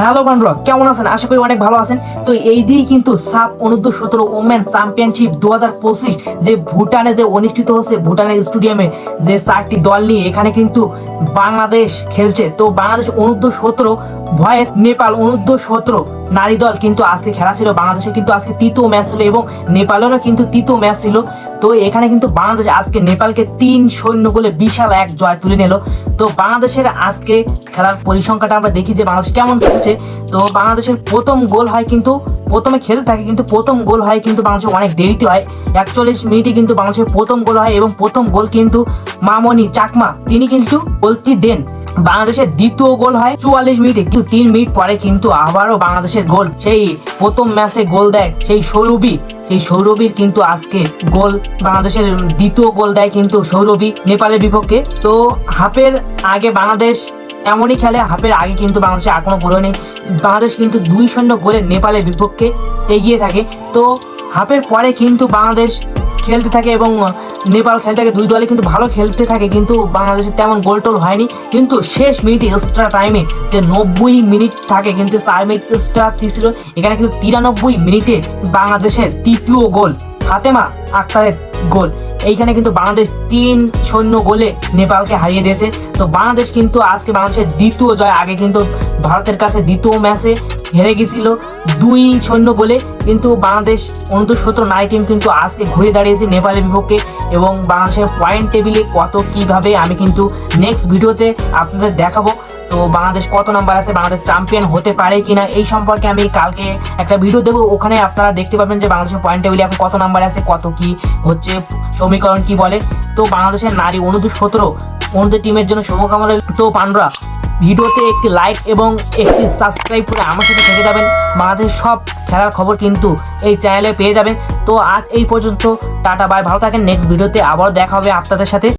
Hello বন্ধুরা, কেমন আছেন? আশা করি অনেক ভালো আছেন। তো এই দিয়ে কিন্তু সাব অনূর্ধ্ব সতেরো ওমেন চ্যাম্পিয়নশিপ দু হাজার পঁচিশ যে ভুটানে যে অনুষ্ঠিত হচ্ছে, ভুটানের স্টেডিয়ামে যে চারটি দল নিয়ে এখানে কিন্তু বাংলাদেশ খেলছে। তো বাংলাদেশ অনূর্ধ্ব সতেরো ভয়েস নেপাল অনূর্ধ্ব সতেরো নারী দল কিন্তু আজকে খেলা ছিল। বাংলাদেশে কিন্তু আজকে তৃতীয় ম্যাচ ছিল এবং নেপালেরও কিন্তু তৃতীয় ম্যাচ ছিল। তো এখানে কিন্তু বাংলাদেশ আজকে নেপালকে তিন সৈন্য গোলে বিশাল এক জয় তুলে নিল। তো বাংলাদেশের আজকে খেলার পরিসংখ্যাটা আমরা দেখি যে বাংলাদেশ কেমন খেলছে। তো বাংলাদেশের প্রথম গোল হয় কিন্তু, প্রথমে খেলতে থাকে কিন্তু প্রথম গোল হয় কিন্তু বাংলাদেশের অনেক দেরিতে হয়। একচল্লিশ মিনিটে কিন্তু বাংলাদেশের প্রথম গোল হয় এবং প্রথম গোল কিন্তু মামনি চাকমা, তিনি কিন্তু গোলটি দেন। বাংলাদেশের দ্বিতীয় গোল হয় চুয়াল্লিশ মিনিটে, কিন্তু তিন মিনিট পরে কিন্তু আবারও বাংলাদেশের গোল সেই প্রথম ম্যাচে গোল দেয় সেই সৌরভী। সেই সৌরভীর কিন্তু আজকে গোল, বাংলাদেশের দ্বিতীয় গোল দেয় কিন্তু সৌরভী নেপালের বিপক্ষে। তো হাফের আগে বাংলাদেশ এমনই খেলে, হাফের আগে কিন্তু বাংলাদেশে আর কোনো গোলও নেই। বাংলাদেশ কিন্তু দুই শূন্য গোলে নেপালের বিপক্ষে এগিয়ে থাকে। তো হাফের পরে কিন্তু বাংলাদেশ খেলতে থাকে এবং নেপাল খেলতে থাকে দুই দলে কিন্তু ভালো খেলতে থাকে, কিন্তু বাংলাদেশের তেমন গোল টোল হয়নি। কিন্তু শেষ মিনিটে এক্সট্রা টাইমে যে নব্বই মিনিট থাকে, কিন্তু মিনিট এক্সট্রা ছিল এখানে কিন্তু তিরানব্বই মিনিটে বাংলাদেশের তৃতীয় গোল ফাতেমা আক্তারের গোল এইখানে কিন্তু বাংলাদেশ তিন সৈন্য গোলে নেপালকে হারিয়ে দিয়েছে। তো বাংলাদেশ কিন্তু আজকে বাংলাদেশের দ্বিতীয় জয়, আগে কিন্তু ভারতের কাছে দ্বিতীয় ম্যাচে হেরে গেছিল। দুই সৈন্য গোলে কিন্তু বাংলাদেশ অনূর্ধ্ব সতেরো নারী টিম কিন্তু আজকে ঘুরে দাঁড়িয়েছে নেপালের বিপক্ষে এবং বাংলাদেশের পয়েন্ট টেবিলে কত কীভাবে আমি কিন্তু নেক্সট ভিডিওতে আপনাদের দেখাবো। তো বাংলাদেশ কত নাম্বার আছে, বাংলাদেশ চ্যাম্পিয়ন হতে পারে কিনা এই সম্পর্কে আমি কালকে একটা ভিডিও দেবো। ওখানে আপনারা দেখতে পাবেন যে বাংলাদেশের পয়েন্ট টেবিলে এখন কত নাম্বার আছে, কত কি হচ্ছে, সমীকরণ কি বলে। তো বাংলাদেশের নারী অনুদু সতেরো অনুদের টিমের জন্য শুভকামনা। তো পান্ডরা ভিডিওতে একটি লাইক এবং একটি সাবস্ক্রাইব করে আমার সাথে থেকে যাবেন। বাংলাদেশের সব খেলার খবর কিন্তু এই চ্যানেলে পেয়ে যাবেন। তো আজ এই পর্যন্ত, টাটা বাই ভালো থাকেন। নেক্সট ভিডিওতে আবার দেখা হবে আপনাদের সাথে।